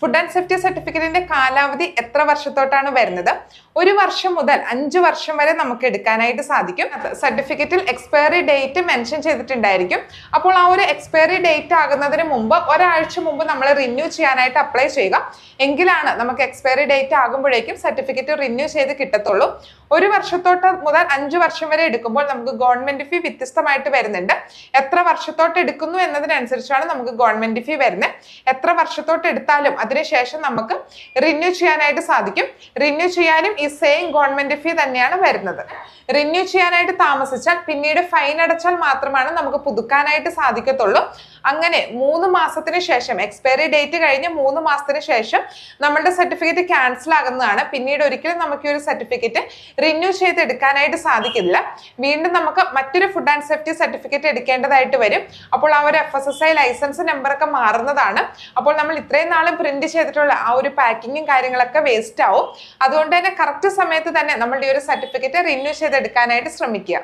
Food and safety സർട്ടിഫിക്കറ്റിന്റെ കാലാവധി എത്ര വർഷത്തോട്ടാണ് വരുന്നത്? ഒരു വർഷം മുതൽ അഞ്ച് വർഷം വരെ നമുക്ക് എടുക്കാനായിട്ട് സാധിക്കും. സർട്ടിഫിക്കറ്റിൽ എക്സ്പയറി ഡേറ്റ് മെൻഷൻ ചെയ്തിട്ടുണ്ടായിരിക്കും. അപ്പോൾ ആ ഒരു എക്സ്പയറി ഡേറ്റ് ആകുന്നതിന് മുമ്പ് ഒരാഴ്ച മുമ്പ് നമ്മൾ റിന്യൂ ചെയ്യാനായിട്ട് അപ്ലൈ ചെയ്യുക. എങ്കിലാണ് നമുക്ക് എക്സ്പയറി ഡേറ്റ് ആകുമ്പോഴേക്കും സർട്ടിഫിക്കറ്റ് റിന്യൂ ചെയ്ത് കിട്ടത്തുള്ളൂ. ഒരു വർഷത്തോട്ട് മുതൽ അഞ്ച് വർഷം വരെ എടുക്കുമ്പോൾ നമുക്ക് ഗവൺമെന്റ് ഫീ വ്യത്യസ്തമായിട്ട് വരുന്നുണ്ട്. എത്ര വർഷത്തോട്ട് എടുക്കുന്നു എന്നതിനനുസരിച്ചാണ് നമുക്ക് ഗവൺമെന്റ് ഫീ വരുന്നത്. എത്ര വർഷത്തോട്ട് എടുത്താലും അതിനുശേഷം നമുക്ക് റിന്യൂ ചെയ്യാനായിട്ട് സാധിക്കും. റിന്യൂ ചെയ്യാനും ഈ സെയിം ഗവൺമെന്റ് ഫീ തന്നെയാണ് വരുന്നത്. റിന്യൂ ചെയ്യാനായിട്ട് താമസിച്ചാൽ പിന്നീട് ഫൈൻ അടച്ചാൽ മാത്രമാണ് നമുക്ക് പുതുക്കാനായിട്ട് സാധിക്കത്തുള്ളൂ. അങ്ങനെ മൂന്ന് മാസത്തിന് ശേഷം എക്സ്പയറി ഡേറ്റ് കഴിഞ്ഞ് മൂന്ന് മാസത്തിന് ശേഷം നമ്മളുടെ സർട്ടിഫിക്കറ്റ് ക്യാൻസൽ ആകുന്നതാണ്. പിന്നീട് ഒരിക്കലും നമുക്ക് ഈ ഒരു സർട്ടിഫിക്കറ്റ് റിന്യൂ ചെയ്ത് എടുക്കാനായിട്ട് സാധിക്കില്ല. വീണ്ടും നമുക്ക് മറ്റൊരു ഫുഡ് ആൻഡ് സേഫ്റ്റി സർട്ടിഫിക്കറ്റ് എടുക്കേണ്ടതായിട്ട് വരും. അപ്പോൾ ആ ഒരു F S S I licence നമ്പറൊക്കെ മാറുന്നതാണ്. അപ്പോൾ നമ്മൾ ഇത്രയും നാളും പ്രിന്റ് ചെയ്തിട്ടുള്ള ആ ഒരു പാക്കിങ്ങും കാര്യങ്ങളൊക്കെ വേസ്റ്റ് ആവും. അതുകൊണ്ട് തന്നെ കറക്റ്റ് സമയത്ത് തന്നെ നമ്മളുടെ ഈ ഒരു സർട്ടിഫിക്കറ്റ് റിന്യൂ ചെയ്തെടുക്കാനായിട്ട് ശ്രമിക്കുക.